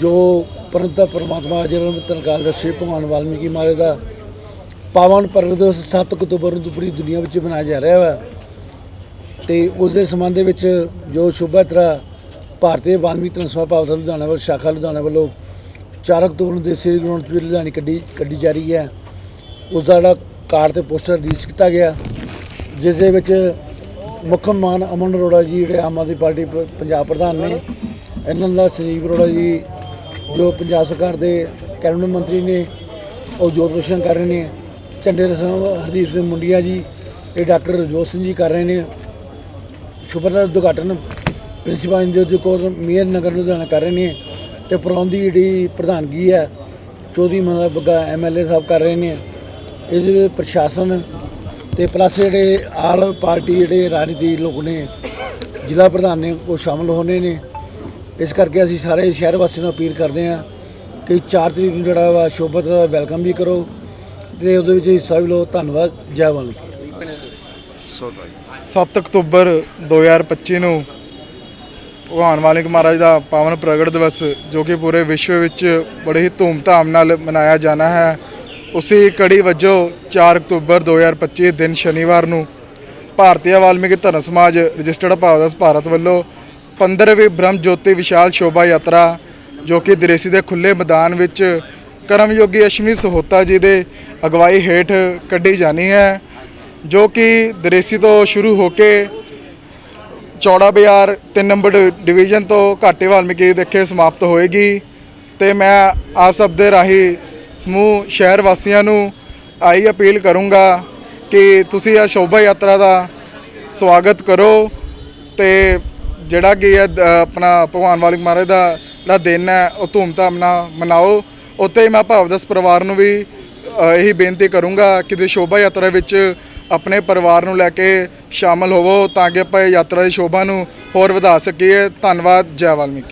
ਜੋ ਪਰਮਤਾ ਪਰਮਾਤਮਾ ਜਨਮ ਤਨਕਾਲ ਦਾ ਸ਼੍ਰੀ ਭਗਵਾਨ ਵਾਲਮੀਕੀ ਮਹਾਰਾਜ ਦਾ ਪਾਵਨ ਪਰਵ ਦਿਵਸ 7 ਅਕਤੂਬਰ ਨੂੰ ਪੂਰੀ ਦੁਨੀਆ ਵਿੱਚ ਮਨਾਇਆ ਜਾ ਰਿਹਾ ਵਾ। ਤੇ ਉਸ ਦੇ ਸੰਬੰਧ ਦੇ ਵਿੱਚ ਜੋ ਸ਼ੁਭ ਯਾਤਰਾ ਭਾਰਤੀ ਵਾਲਮੀਕ ਧਰਮ ਭਾਵਨਾ ਲੁਧਿਆਣਾ ਵੱਲ ਸ਼ਾਖਾ ਲੁਧਿਆਣਾ ਵੱਲੋਂ 4 ਅਕਤੂਬਰ ਨੂੰ ਦੇਸੀ ਗਰਾਊਂਡ ਵਿੱਚ ਲੁਧਿਆਣੀ ਕੱਢੀ ਕੱਢੀ ਜਾ ਰਹੀ ਹੈ। ਉਸ ਦਾ ਜਿਹੜਾ ਕਾਰਡ ਤੇ ਪੋਸਟਰ ਰਿਲੀਜ਼ ਕੀਤਾ ਗਿਆ। ਜਿਸ ਦੇ ਵਿੱਚ ਮੁੱਖ ਮਾਨ ਅਮਨ ਅਰੋੜਾ ਜੀ, ਜਿਹੜੇ ਆਮ ਆਦਮੀ ਪਾਰਟੀ ਪ- ਪੰਜਾਬ ਪ੍ਰਧਾਨ ਨੇ, ਇਹਨਾਂ ਦਾ ਸੰਜੀਵ ਅਰੋੜਾ ਜੀ ਜੋ ਪੰਜਾਬ ਸਰਕਾਰ ਦੇ ਕੈਬਨਿਟ ਮੰਤਰੀ ਨੇ, ਉਹ ਜੋਤ ਰੋਸ਼ਨ ਕਰ ਰਹੇ ਨੇ, ਝੰਡੇ ਸਾਹਿਬ ਹਰਦੀਪ ਸਿੰਘ ਮੁੰਡੀਆ ਜੀ, ਇਹ ਡਾਕਟਰ ਰਜੋਤ ਸਿੰਘ ਜੀ ਕਰ ਰਹੇ ਨੇ। ਸ਼ੁਭਰ ਦਾ ਉਦਘਾਟਨ ਪ੍ਰਿੰਸੀਪਲ ਇੰਦਰਜੀਤ ਕੌਰ, ਮੇਅਰ ਨਗਰ ਲੁਧਿਆਣਾ ਕਰ ਰਹੇ ਨੇ ਤੇ ਪ੍ਰੋਗਰਾਮ ਦੀ ਜਿਹੜੀ ਪ੍ਰਧਾਨਗੀ ਹੈ, ਚੌਧਰੀ ਮਨਦਾ ਬੱਗਾ ਐਮਐਲਏ ਸਾਹਿਬ ਕਰ ਰਹੇ ਨੇ। ਇਹਦੇ ਵਿੱਚ ਪ੍ਰਸ਼ਾਸਨ ਤੇ ਪਲੱਸ ਜਿਹੜੇ ਆਲ ਪਾਰਟੀ, ਜਿਹੜੇ ਰਾਜਨੀਤੀ ਲੋਕ ਨੇ, ਜ਼ਿਲ੍ਹਾ ਪ੍ਰਧਾਨ ਨੇ, ਉਹ ਸ਼ਾਮਲ ਹੋਣੇ ਨੇ। ਇਸ ਕਰਕੇ ਅਸੀਂ ਸਾਰੇ ਸ਼ਹਿਰ ਵਾਸੀਆਂ ਨੂੰ ਅਪੀਲ ਕਰਦੇ ਹਾਂ ਕਿ 4 ਤਰੀਕ ਨੂੰ ਜਿਹੜਾ ਵਾ ਸ਼ੋਭਤ ਦਾ ਵੈਲਕਮ ਵੀ ਕਰੋ ਤੇ ਉਹਦੇ ਵਿੱਚ ਹਿੱਸਾ ਵੀ ਲਓ। ਧੰਨਵਾਦ। ਜੈ ਵਾਲਮੀਕੀ 7 ਅਕਤੂਬਰ 2025 ਨੂੰ ਭਗਵਾਨ ਵਾਲਮੀਕ ਮਹਾਰਾਜ ਦਾ ਪਾਵਨ ਪ੍ਰਗਟ ਦਿਵਸ, ਜੋ ਕਿ ਪੂਰੇ ਵਿਸ਼ਵ ਵਿੱਚ ਬੜੇ ਹੀ ਧੂਮਧਾਮ ਨਾਲ ਮਨਾਇਆ ਜਾਣਾ ਹੈ, ਉਸੇ ਕੜੀ ਵਜੋਂ 4 ਅਕਤੂਬਰ 2025 ਦਿਨ ਸ਼ਨੀਵਾਰ ਨੂੰ ਭਾਰਤੀ ਵਾਲਮੀਕੀ ਧਰਮ ਸਮਾਜ ਰਜਿਸਟਰਡ ਭਾਵਦਾਸ ਭਾਰਤ ਵੱਲੋਂ 15ਵੀਂ ਬ੍ਰਹਮ ਜੋਤੀ ਵਿਸ਼ਾਲ ਸ਼ੋਭਾ ਯਾਤਰਾ ਜੋ ਕਿ ਦਰੇਸੀ ਦੇ ਖੁੱਲੇ ਮੈਦਾਨ ਵਿੱਚ ਕਰਮਯੋਗੀ ਅਸ਼ਮੀ ਸਹੋਤਾ ਜੀ ਦੇ ਅਗਵਾਈ ਹੇਠ ਕੱਢੀ ਜਾਣੀ ਹੈ, ਜੋ ਕਿ ਦਰੇਸੀ ਤੋਂ ਸ਼ੁਰੂ ਹੋ ਕੇ ਚੌੜਾ ਬਾਜ਼ਾਰ 3 ਨੰਬਰ ਡਿਵੀਜ਼ਨ ਤੋਂ ਘਾਟੇ ਵਾਲਮੀਕੀ ਦੇਖੇ ਸਮਾਪਤ ਹੋਏਗੀ ਤੇ ਮੈਂ ਆਪ ਸਭ ਦੇ ਰਾਹੀਂ ਸਮੂਹ ਸ਼ਹਿਰ ਵਾਸੀਆਂ ਨੂੰ ਆਈ ਅਪੀਲ ਕਰੂੰਗਾ ਕਿ ਤੁਸੀਂ ਇਹ ਸ਼ੋਭਾ ਯਾਤਰਾ ਦਾ ਸਵਾਗਤ ਕਰੋ ਤੇ ਜਿਹੜਾ ਕਿ ਇਹ ਆਪਣਾ ਭਗਵਾਨ ਵਾਲਮੀਕ ਮਹਾਰਾਜ ਦਾ ਜਿਹੜਾ ਦਿਨ ਹੈ, ਉਹ ਧੂਮਧਾਮ ਨਾਲ ਮਨਾਓ। ਉੱਤੇ ਮੈਂ ਭਾਵਦਸ ਪਰਿਵਾਰ ਨੂੰ ਵੀ ਇਹੀ ਬੇਨਤੀ ਕਰੂੰਗਾ ਕਿ ਤੁਸੀਂ ਸ਼ੋਭਾ ਯਾਤਰਾ ਵਿੱਚ ਆਪਣੇ ਪਰਿਵਾਰ ਨੂੰ ਲੈ ਕੇ ਸ਼ਾਮਲ ਹੋਵੋ ਤਾਂ ਕਿ ਆਪਾਂ ਯਾਤਰਾ ਦੀ ਸ਼ੋਭਾ ਨੂੰ ਹੋਰ ਵਧਾ ਸਕੀਏ। ਧੰਨਵਾਦ, ਜੈ ਵਾਲਮੀਕ।